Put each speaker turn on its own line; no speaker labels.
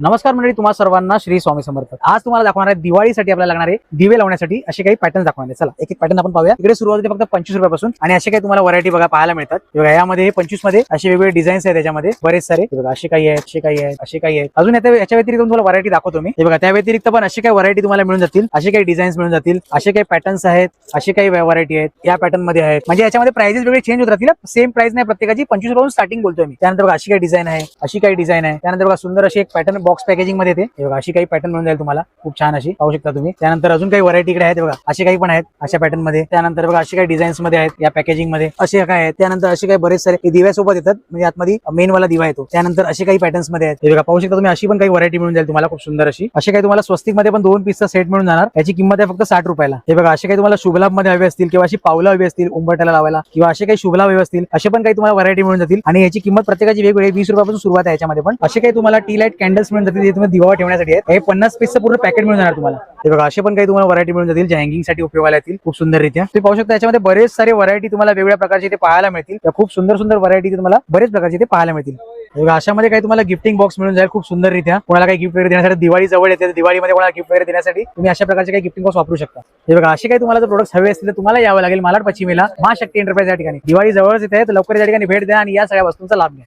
नमस्कार मंडळी तुम्हा सर्वांना श्री स्वामी समर्थ. आज तुम्हाला दाखवणार आहे दिवाळीसाठी आपल्याला लागणारे दिवे लावण्यासाठी असे काही पॅटर्न दाखवणार आहे. चला एक एक पॅटर्न आपण पाहूया. इकडे सुरुवात होते फक्त पंचवीस रुपयापासून आणि असे काही तुम्हाला व्हरायटी बघा पाहायला मिळतात. बघा यामध्ये पंचवीसमध्ये असे वेगवेगळे डिझाईन्स आहेत त्याच्यामध्ये. बरेच सारे बघा असे काही आहेत असे काही आहेत असे काही आहेत. अजून याच्या याच्या व्यतिरिक्त तुम्हाला व्हरायटी दाखवतो मी. बघा त्या व्यतिरिक्त पण असे काही व्हरायटी तुम्हाला मिळून जातील. असे काही डिझाईन्स मिळून जातील. असे काही पॅटर्न्स आहेत असे काही व्हरायटी आहेत या पॅटर्नमध्ये आहेत. म्हणजे याच्यामध्ये प्राइजेस वेगळे चेंज होत राहतील. सेम प्राइस नाही प्रत्येकाची. पंचवीस रुपयापासून स्टार्टिंग बोलतोय मी. त्यानंतर बघा अशी काही डिझाईन आहे अशी काही डिझाईन आहे. त्यानंतर बघा सुंदर अशी एक पॅटर्न बॉक्स पॅकेजिंगमध्ये येते. बघा अशी काही पॅटर्न मिळून जाईल तुम्हाला. खूप छान अशी. पाहू शकता तुम्ही. त्यानंतर अजून काही व्हरायटी इकडे आहेत बघा. असे काही पण आहेत अशा पॅटर्नमध्ये. त्यानंतर बघा अशी काही डिझाईन्समध्ये आहेत या पॅकेजिंगमध्ये. असे काय आहेत? त्यानंतर असे काही बरेच सारे हे दिव्यासोबत येतात. म्हणजे आतमध्ये मेन वाला दिवा येतो. त्यानंतर असे काही पॅटर्न्समध्ये आहेत. बघा पाहू शकता तुम्ही अशी पण काही व्हरायटी मिळून जाईल तुम्हाला. खूप सुंदर अशी. असे काही तुम्हाला स्वस्तिकमध्ये पण दोन पीसचा सेट मिळून जाणार. याची किंमत आहे फक्त साठ रुपयाला. हे बघा असे काही तुम्हाला शुभलाभमध्ये हवे असतील किंवा अशी पावलं हवी असतील उंबरट्याला लावायला किंवा असे काही शुभलाभ हवे असतील असे पण काही तुम्हाला व्हरायटी मिळून जातील. आणि याची किंमत प्रत्येकाची वेगवेगळी. वीस रुपयापासून सुरुवात आहे याच्यामध्ये पण. असे काही तुम्हाला टी लाइट कॅन्डल्स मिळून जातील तुम्ही दिवा ठेवण्यासाठी आहेत. हे पन्नास पीसचं पूर्ण पॅकेट मिळून जाणार तुम्हाला. हे बघा असे पण काही तुम्हाला व्हरायटी मिळून जातील जे हँगिंगसाठी उपयोगाला येतील खूप सुंदररित्या. तुम्ही पाहू शकता याच्यामध्ये बरेच सारे व्हरायटी तुम्हाला वेगवेगळ्या प्रकारचे ते पाहायला मिळतील. खूप सुंदर सुंदर व्हरायटी तुम्हाला बरेच प्रकारचे ते पाहायला मिळतील. अशामध्ये काही तुम्हाला गिफ्टिंग बॉक्स मिळून जाईल खूप सुंदररित्या. कोणाला काही गिफ्ट वगैरे देण्यासाठी दिवाळी जवळ येते दिवाळीमध्ये कोणाला गिफ्ट वगैरे देण्यासाठी तुम्ही अशा प्रकारचे काही गिफ्टिंग बॉक्स वापरू शकता. हे बघा असे काही तुम्हाला जर प्रोडक्ट हवे असतील तर तुम्हाला यावं लागेल मालाड पश्चिमेला महाशक्ती एंटरप्राइज या ठिकाणी. दिवाळी जवळच येते तर लवकर या ठिकाणी भेट द्या आणि या सगळ्या वस्तूंचा लाभ घ्या.